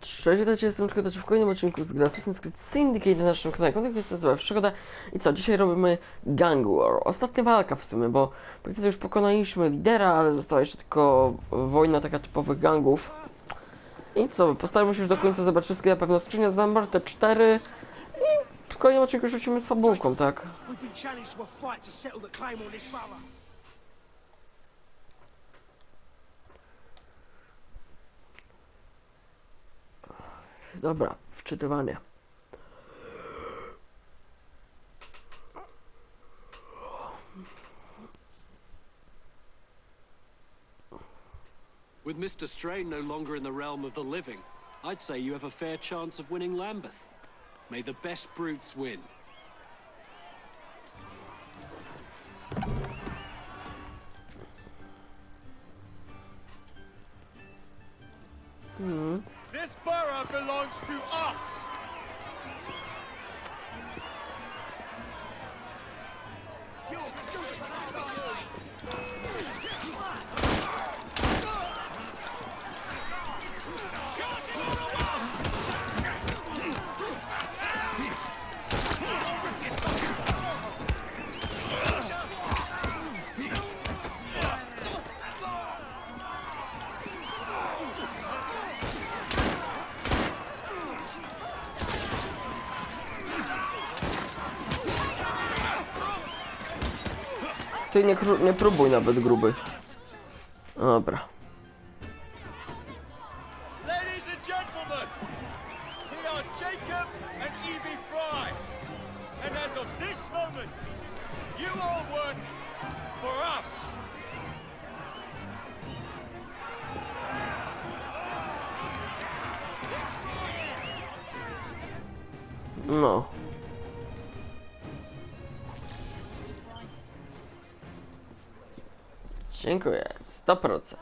Cześć, witajcie, jestem Czekolacie w kolejnym odcinku z gry Assassin's Creed Syndicate na naszym kanale. Kontekst jest nazywa Przygoda. I co, dzisiaj robimy Gang War. Ostatnia walka w sumie, bo praktycznie już pokonaliśmy lidera, ale została jeszcze tylko wojna taka typowych gangów. I co, postaramy się już do końca zebrać wszystkie, na pewno skrzynia z number, te cztery. I w kolejnym odcinku rzucimy z fabułką, tak? Dobra, wczytywanie. With Mr. Strain no longer in the realm of the living, I'd say you have a fair chance of winning Lambeth. May the best brutes win. Belongs to us! Ty nie, nie próbuj nawet gruby. Dobra. Ladies Dziękuję. 100%.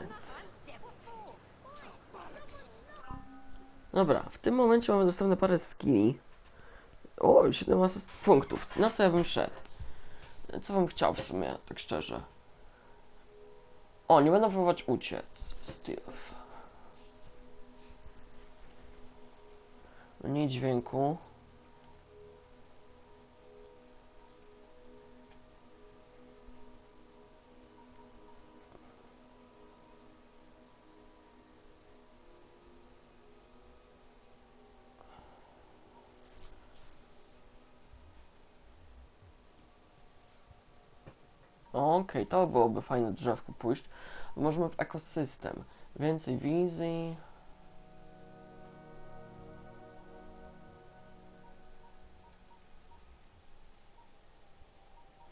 Dobra, w tym momencie mamy dostępne parę skilli. O, 7 asyst punktów. Na co ja bym szedł? Co bym chciał w sumie, tak szczerze? O, nie będę próbować uciec. Stealth. Mniej dźwięku. Okej, to byłoby fajne drzewko pójść. Możemy w ekosystem. Więcej wizji.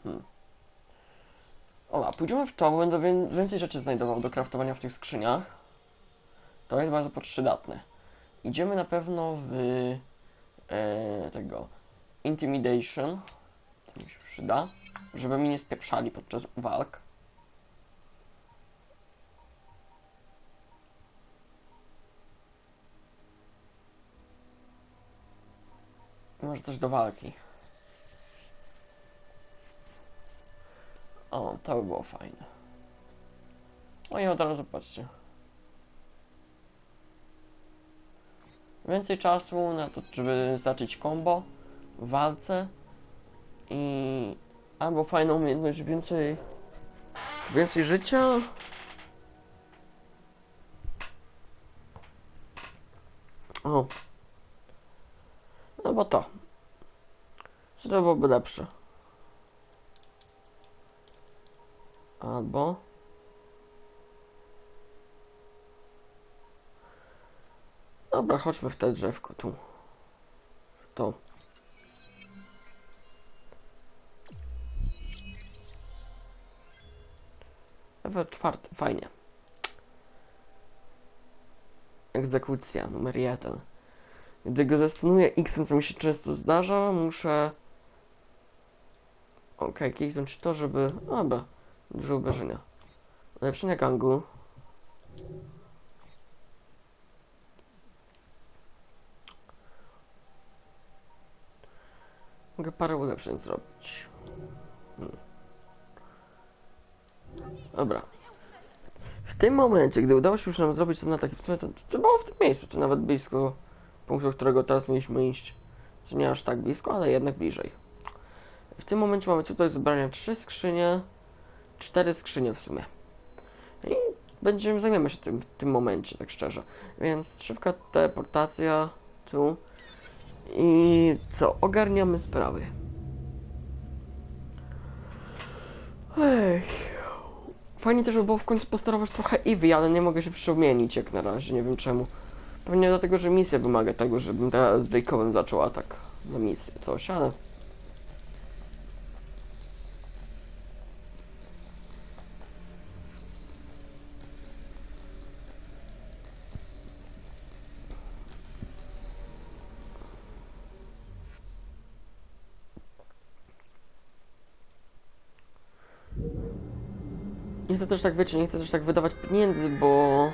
Hmm. O, a pójdziemy w to, bo będę wię- więcej rzeczy znajdował do craftowania w tych skrzyniach. To jest bardzo przydatne. Idziemy na pewno w e, tego Intimidation. Mi się przyda, żeby mi nie spieprzali podczas walk. Może coś do walki. O, to by było fajne. O i od razu patrzcie. Więcej czasu na to, żeby zacząć combo w walce albo fajną umiejętność, więcej więcej życia. O. No bo to. Czy to byłoby lepsze? Albo Dobra, chodźmy w te drzewko tu. To. Level czwarty, fajnie. Egzekucja numer jeden. Gdy go zastanuję X, co mi się często zdarza, muszę... Okej, kliknąć to, żeby... Dobra, dużo uderzenia. Ulepszenie gangu. Mogę parę ulepszeń zrobić. Hmm. Dobra. W tym momencie, gdy udało się już nam zrobić ten atak, to, to było w tym miejscu, czy nawet blisko punktu, do którego teraz mieliśmy iść. Czy nie aż tak blisko, ale jednak bliżej. W tym momencie mamy tutaj zebrania trzy skrzynie, cztery skrzynie w sumie. I będziemy, zajmiemy się tym w tym momencie, tak szczerze. Więc szybka teleportacja tu. I co? Ogarniamy sprawy. Ej. Fajnie też by było w końcu posterować trochę Eevee, ale nie mogę się przemienić jak na razie, nie wiem czemu. Pewnie dlatego, że misja wymaga tego, żebym teraz z Jacobem zaczął atak na misję, coś, ale... Nie chcę też tak, wiecie, nie chcę też tak wydawać pieniędzy, bo...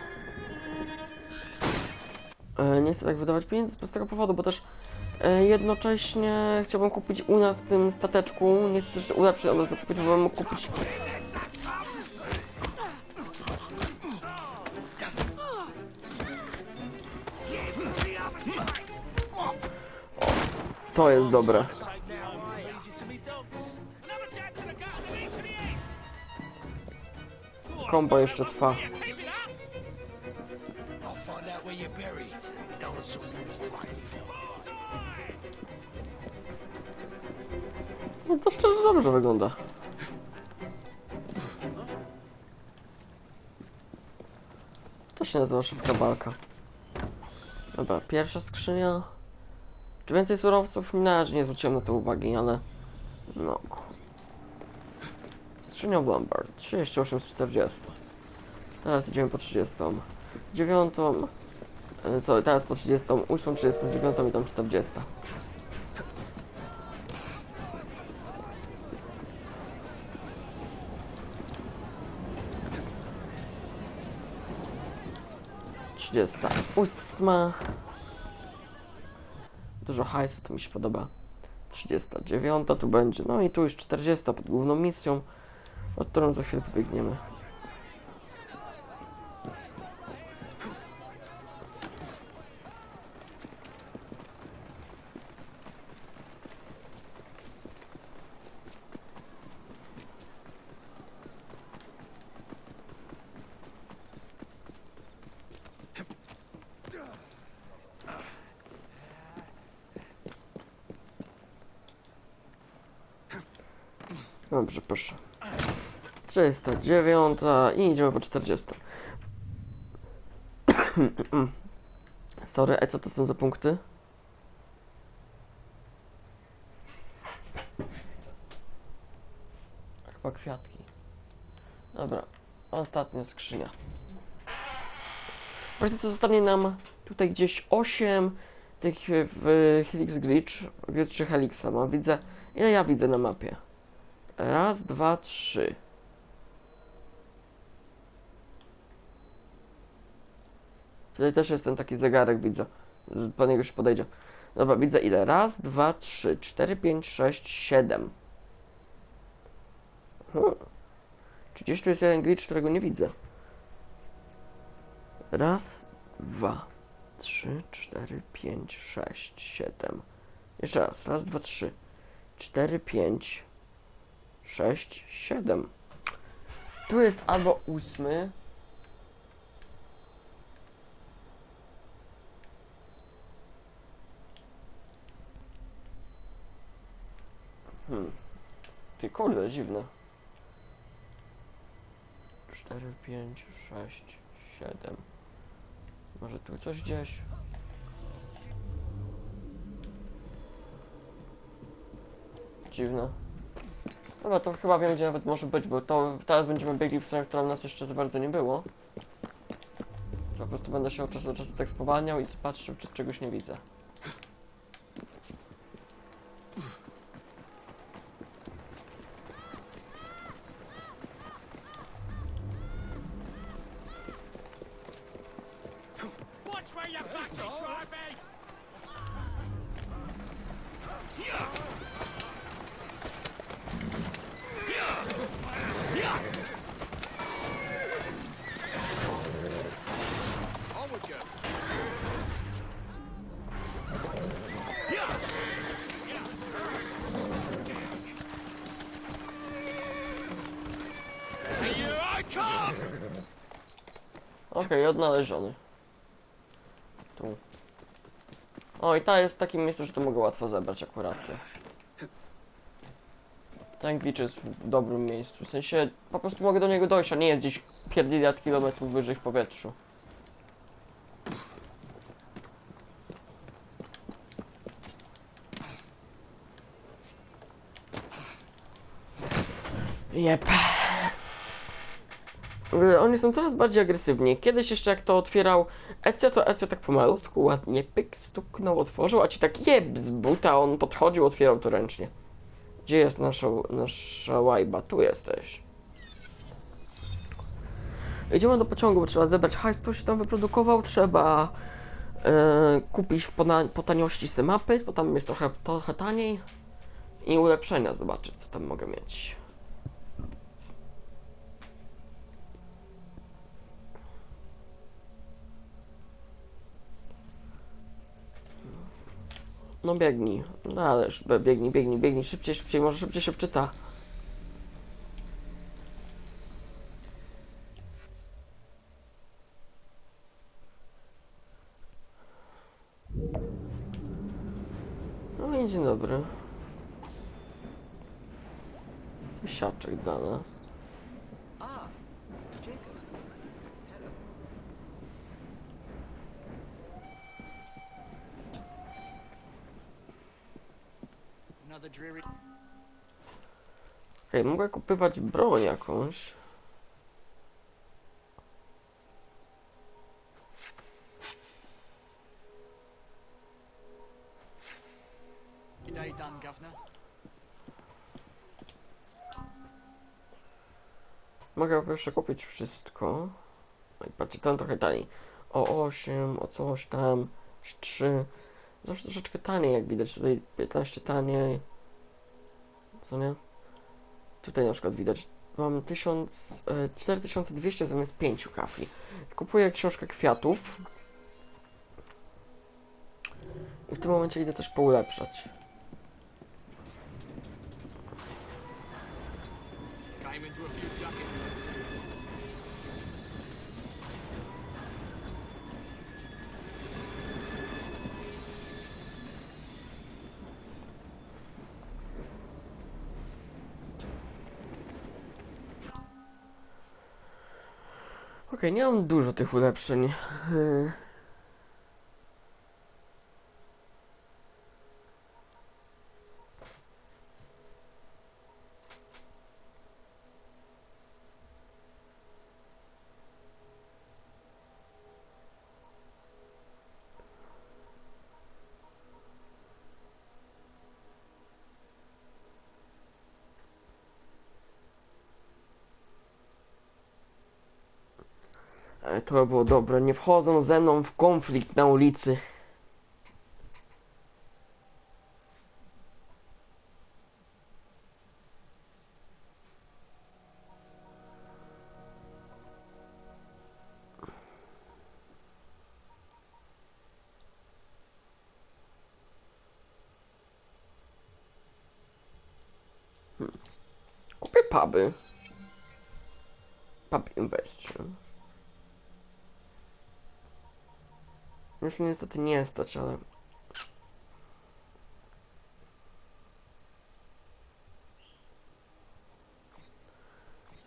E, Nie chcę tak wydawać pieniędzy z prostego powodu, bo też e, jednocześnie chciałbym kupić u nas w tym stateczku, nie chcę też ulepszyć, ale zakupić, bo bym mógł kupić... To jest dobre. Kombo jeszcze trwa. No to szczerze dobrze wygląda. To się nazywa szybka walka. Dobra, pierwsza skrzynia. Czy więcej surowców? Nie, że nie zwróciłem na to uwagi, ale... No. Skrzynia Lombard, 38 z 40. Teraz idziemy po 30. 9. e, Sorry, teraz po 30. 8, 39 i tam 40. Trzydziesta ósma. Dużo hajsu, to mi się podoba. 39 tu będzie. No i tu już 40 pod główną misją, od którą za chwilę pobiegniemy. Dobrze, proszę. 309 i idziemy po 40. Sorry, a co to są za punkty? Chyba kwiatki. Dobra, ostatnia skrzynia. W praktyce zostanie nam tutaj gdzieś 8 tych w Helix Glitch, czy Helixa ma. Widzę, ile ja widzę na mapie? Raz, dwa, trzy. Tutaj też jest ten taki zegarek, widzę. Po niego się podejdzie. Dobra, widzę ile? Raz, dwa, trzy, cztery, pięć, sześć, siedem. Hmm. Czy gdzieś tu jest jeden glitch, którego nie widzę? Raz, dwa, trzy, cztery, pięć, sześć, siedem. Jeszcze raz. Raz, dwa, trzy, cztery, pięć, sześć, siedem. Tu jest albo ósmy. Hmm. Ty kurde, dziwne. Cztery, pięć, sześć, siedem. Może tu coś gdzieś? Dziwne. Dobra, to chyba wiem, gdzie nawet może być, bo to teraz będziemy biegli w stronę, którą nas jeszcze za bardzo nie było. Po prostu będę się od czasu do czasu tak spowalniał i patrzył, czy czegoś nie widzę. Okej, odnaleziony. Tu. O, i ta jest w takim miejscu, że to mogę łatwo zebrać akurat. Tankwicz jest w dobrym miejscu. W sensie, po prostu mogę do niego dojść, a nie jest gdzieś pierdyliard kilometrów wyżej w powietrzu. Jep. Y, Oni są coraz bardziej agresywni. Kiedyś jeszcze jak to otwierał Ezio, to Ezio tak pomalutku, ładnie pyk, stuknął, otworzył, a ci tak jeb z buta, on podchodził, otwierał to ręcznie. Gdzie jest nasza, nasza łajba? Tu jesteś. Idziemy do pociągu, trzeba zebrać hajs, który się tam wyprodukował, trzeba e, kupić po, na, po taniości se mapy, bo tam jest trochę, trochę taniej i ulepszenia zobaczyć, co tam mogę mieć. No biegnij. No ależ be- biegnij, biegnij, biegnij. Szybciej, szybciej, może szybciej się wczyta. No i dzień dobry. Siaczek dla nas. Hej, mogę kupywać broń jakąś. G'day, done, governor. Kupić wszystko. No i patrzcie, tam trochę taniej. O 8, o coś tam, 3. Zawsze troszeczkę taniej, jak widać. Tutaj 15 taniej. Co nie? Tutaj na przykład widać. Mam 1000, e, 4200 zamiast 5 kafli. Kupuję książkę kwiatów. I w tym momencie idę coś poulepszać. Came into a few. Okej, nie mam dużo tych ulepszeń. To by było dobre. Nie wchodzą ze mną w konflikt na ulicy. Hmm. Kupię puby. Pub Investion. Już mnie niestety nie stać, ale...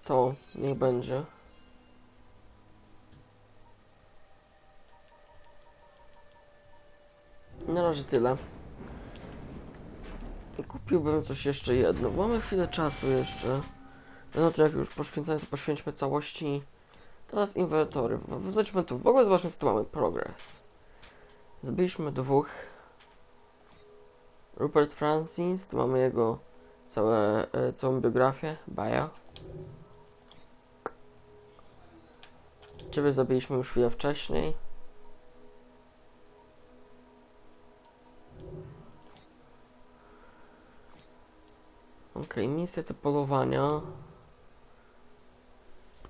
To niech będzie. Na razie tyle. Kupiłbym coś jeszcze jedno. Mamy chwilę czasu jeszcze. Znaczy, jak już poświęcamy, to poświęćmy całości. Teraz inwentory. Wróćmy tu. W ogóle zobaczmy, co tu mamy. Progress. Zbiliśmy dwóch. Rupert Francis, tu mamy jego całe, e, całą biografię, bio. Ciebie zabiliśmy już chwilę wcześniej. Okej, misje te polowania.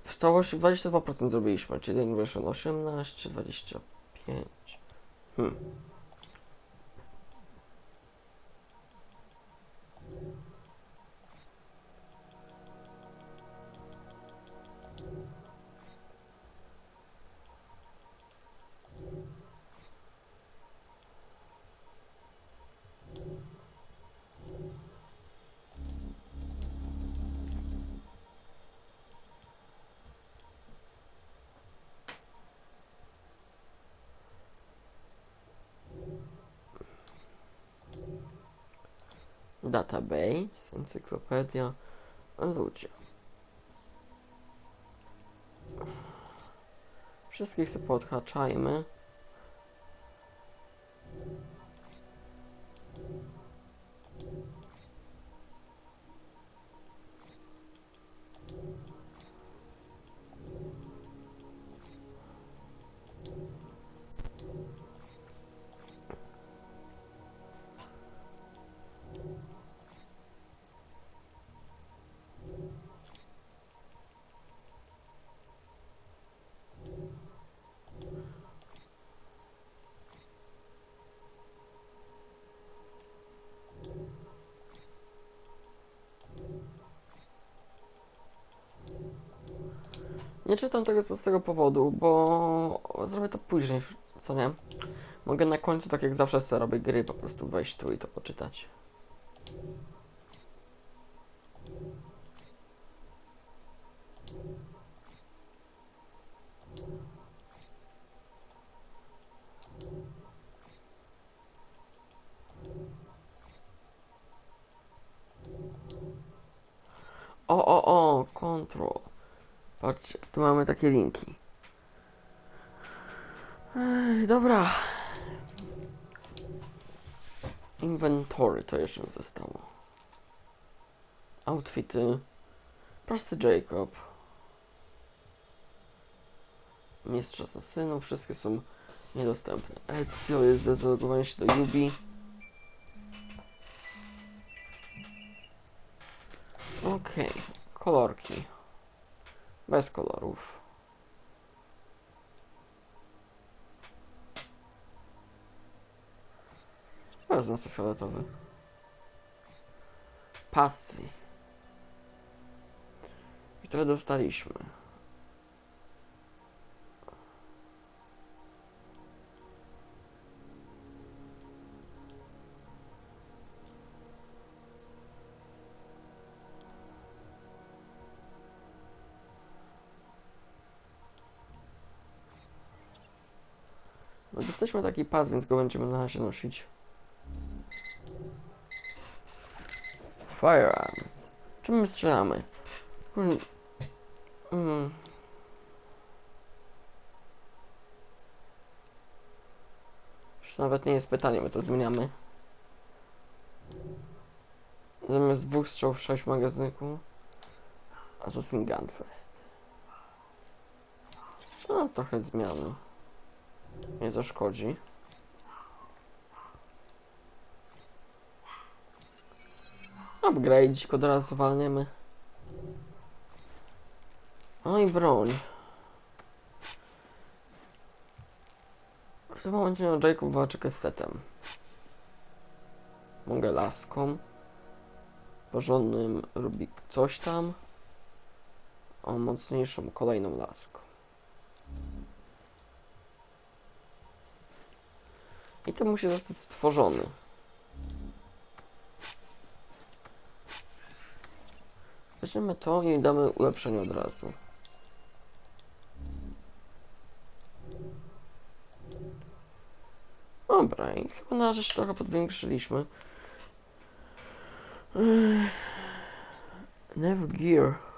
W całości 22% zrobiliśmy, czyli Invasion 18, 25. Hmm. Database, encyklopedia, ludzie. Wszystkich sobie podhaczajmy. Nie czytam tego z prostego powodu, bo zrobię to później, co nie? Mogę na końcu, tak jak zawsze sobie robię gry, po prostu wejść tu i to poczytać. O, o, o, control. Patrzcie, tu mamy takie linki. Dobra. Inventory to jeszcze zostało. Outfity. Prosty Jacob. Mistrz asasynów. Wszystkie są niedostępne. Ezio jest ze zalogowaniem się do Yubi. Okej. Kolorki. Bez kolorów. Wezmę sobie fioletowy. Pasy. I tyle dostaliśmy. No dostaliśmy taki pas, więc go będziemy na razie nosić. Firearms. Czym my strzelamy? Hmm. Hmm. Już nawet nie jest pytanie, my to zmieniamy. Zamiast dwóch strzałów 6 magazynków. Assassin Gunfire. No, trochę zmiany. Nie zaszkodzi. Upgrade od razu walniemy. No i broń. W tym momencie no, Jacob walczy kastetem. Mogę laską. Porządnym robi coś tam. O mocniejszą kolejną laską. I to musi zostać stworzony. Weźmiemy to i damy ulepszenie od razu. Dobra, i chyba na się trochę podwiększyliśmy. Never Gear.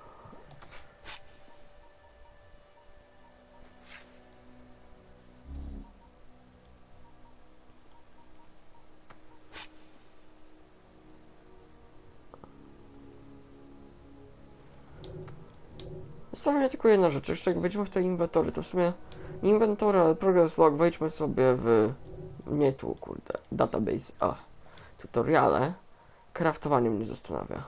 Tylko jedna rzecz. Jeszcze jak wejdziemy w te inwentory, to w sumie inwentory, ale progress log. Wejdźmy sobie w... Nie tu, kurde. Database. A. Tutoriale. Kraftowanie mnie zastanawia.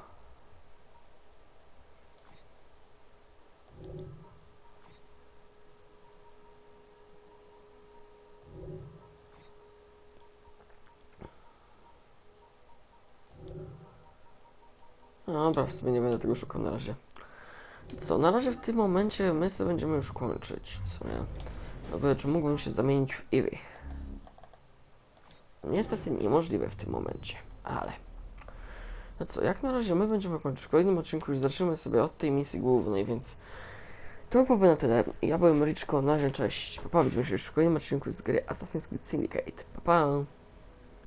Dobra, w sumie nie będę tego szukał na razie. Co, na razie w tym momencie my sobie będziemy już kończyć, co nie? Dobra, czy mógłbym się zamienić w Eevee? Niestety niemożliwe w tym momencie, ale... No co, jak na razie my będziemy kończyć w kolejnym odcinku i zaczniemy sobie od tej misji głównej, więc... To byłoby na tyle. Ja byłem Richko, na razie cześć. Popawić się już w kolejnym odcinku z gry Assassin's Creed Syndicate. Pa, pa!